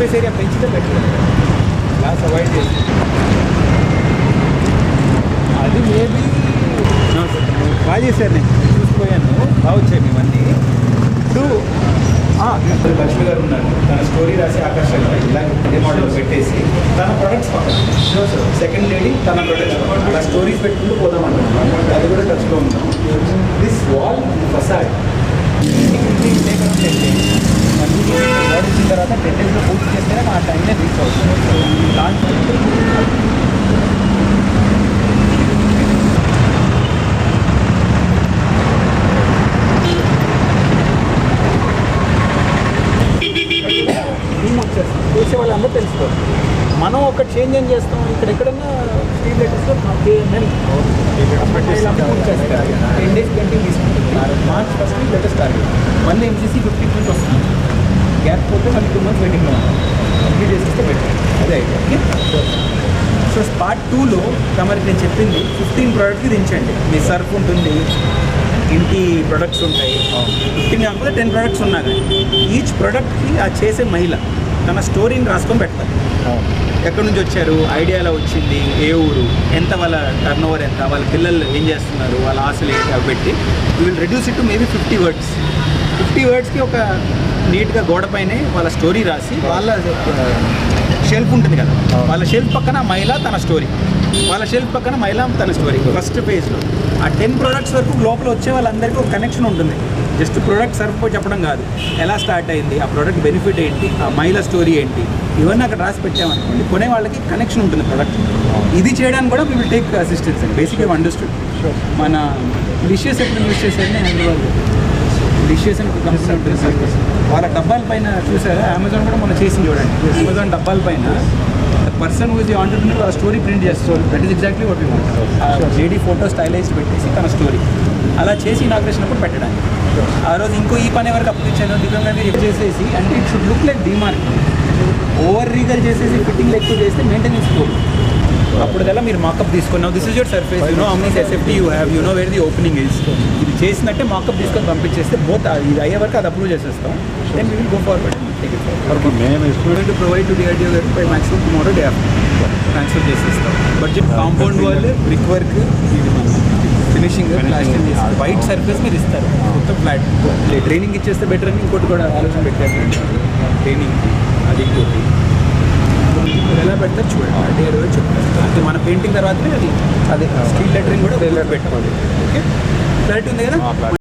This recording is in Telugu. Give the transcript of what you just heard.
సర్ఫేస్ ఏరియా పెంచితే బెటర్ గ్లాస్ అవాయిడ్ చేసి. అది మేబీ బాగా చేశారు నేను. చూసిపోయాను. బాగా వచ్చాయి ఇవన్నీ ఇప్పుడు లక్ష్మి గారు ఉన్నారు. తన స్టోరీ రాసి ఆకర్షణ. ఇలా ఇదే మోడల్ పెట్టేసి తన ప్రొడక్ట్స్ పక్కన సెకండ్ లేడీ తన ప్రొడక్ట్స్ అలా స్టోరీస్ పెట్టుకుంటూ పోదాం అనుకుంటున్నాం. అది కూడా టచ్లో ఉన్నాం దిస్ వాల్ ఫసాడ్ చేసే వాళ్ళందరూ తెలుసుకోవాలి మనం ఒక చేంజ్ ఏం చేస్తాం? ఇక్కడ ఎక్కడన్నా స్టీల్ లెటర్స్లో టెన్ డేస్ పెయింటింగ్ తీసుకుంటుంది మార్చ్ ఫస్ట్ లెటర్స్ టార్గెట్ మళ్ళీ ఎంసీసీ ఫిఫ్టీ నుంచి వస్తుంది. గ్యాప్ పోతే మళ్ళీ టూ మంత్స్ వెయిటింగ్లో ఉంటాం కంప్లీట్ చేసేస్తే బెటర్ అదే ఓకే? సో పార్ట్ టూలో తమరికి నేను చెప్పింది ఫిఫ్టీన్ ప్రోడక్ట్కి దించండి. మీ సర్ఫ్ ఉంటుంది ఇంటి ప్రొడక్ట్స్ ఉంటాయి. ఫిఫ్టీన్ కాకపోతే టెన్ ప్రొడక్ట్స్ ఉన్నా కానీ. ఈచ్ ప్రోడక్ట్కి ఆ చేసే మహిళ తన స్టోరీని రాసుకొని పెడతారు. ఎక్కడి నుంచి వచ్చారు ఐడియా ఎలా వచ్చింది ఏ ఊరు ఎంత వాళ్ళ టర్న్ ఓవర్ ఎంత వాళ్ళ పిల్లలు ఏం చేస్తున్నారు వాళ్ళ ఆశలు ఏంటి అవి పెట్టి you will reduce it to maybe fifty words fifty వర్డ్స్కి ఒక నీట్గా గోడపైనే వాళ్ళ స్టోరీ రాసి వాళ్ళ షెల్ఫ్ ఉంటుంది కదా. వాళ్ళ షెల్ఫ్ పక్కన మహిళ తన స్టోరీ. వాళ్ళ షెల్ఫ్ పక్కన మహిళ తన స్టోరీ. ఫస్ట్ పేజ్లో ఆ టెన్ ప్రొడక్ట్స్ వరకు లోపల వచ్చే వాళ్ళందరికీ ఒక కనెక్షన్ ఉంటుంది. జస్ట్ ప్రోడక్ట్ సర్ఫ్ చెప్పడం కాదు. ఎలా స్టార్ట్ అయింది? ఆ ప్రోడక్ట్ బెనిఫిట్ ఏంటి? ఆ మహిళ స్టోరీ ఏంటి? ఇవన్నీ అక్కడ రాసి పెట్టామనుకోండి కొనే వాళ్ళకి కనెక్షన్ ఉంటుంది ప్రోడక్ట్ ఇది చేయడానికి కూడా వీ విల్ టేక్ అసిస్టెన్స్ అండి. బేసిక్గా అండర్స్టూడ్ మన డిషెస్ ఎప్పుడు యూస్ చేసేది హైదరాబాద్ డిషెస్ అని కంపెనీ ఉంటుంది వాళ్ళ డబ్బాల పైన చూసారా? అమెజాన్ కూడా మనం చేసింది చూడండి. అమెజాన్ డబ్బాల పైన పర్సన్ హూజ్ ఆంటర్ప్రినర్ ఆ స్టోరీ ప్రింట్ చేస్తారు that is exactly what want lady photo stylize పెట్టేసి తన స్టోరీ అలా చేసి ఇనాగ్రేషన్ అప్పుడు పెట్టడానికి. ఆ రోజు ఇంకో ఈ పని వరకు అప్పించాను దివ్యంగా చేసేసి అంటే it should look like demark over regal చేసేసి ఫిట్టింగ్ ఎక్కువ చేస్తే మెయింటెనెన్స్ పోదు. అప్పుడు కల్లా మీరు మాకప్ తీసుకున్నావు this is your surface you know how many SFT you have you know where the opening is ఇది చేసినట్టే మాకప్ తీసుకొని పంపించేస్తే బోత్ ఇది అయ్యే వరకు అది అప్రూవ్ చేసేస్తాం. Then we will go forward మేము స్టూడెంట్ ప్రొవైడ్ టు డిఆర్డిఓ గారికి by maximum tomorrow day transfer చేసేస్తాం. Budget compound wall brick work ఇది ఫినిషింగ్ ప్లాస్టింగ్ వైట్ సర్ఫేస్ మీరు ఇస్తారు. మొత్తం ఫ్లాట్ ట్రైనింగ్ ఇచ్చేస్తే బెటర్ అని ఇంకోటి కూడా ఆలోచన పెట్టారు. ట్రైనింగ్ అది ఇంకోటి. ఎలా పెడతారు చూడండి. అంటే ఇరవై చెప్తారు అది మన పెయింటింగ్ తర్వాతనే అది అదే స్టీల్ లెటరింగ్ కూడా పెట్టుకోండి ఓకే? క్లారిటీ ఉంది కదా?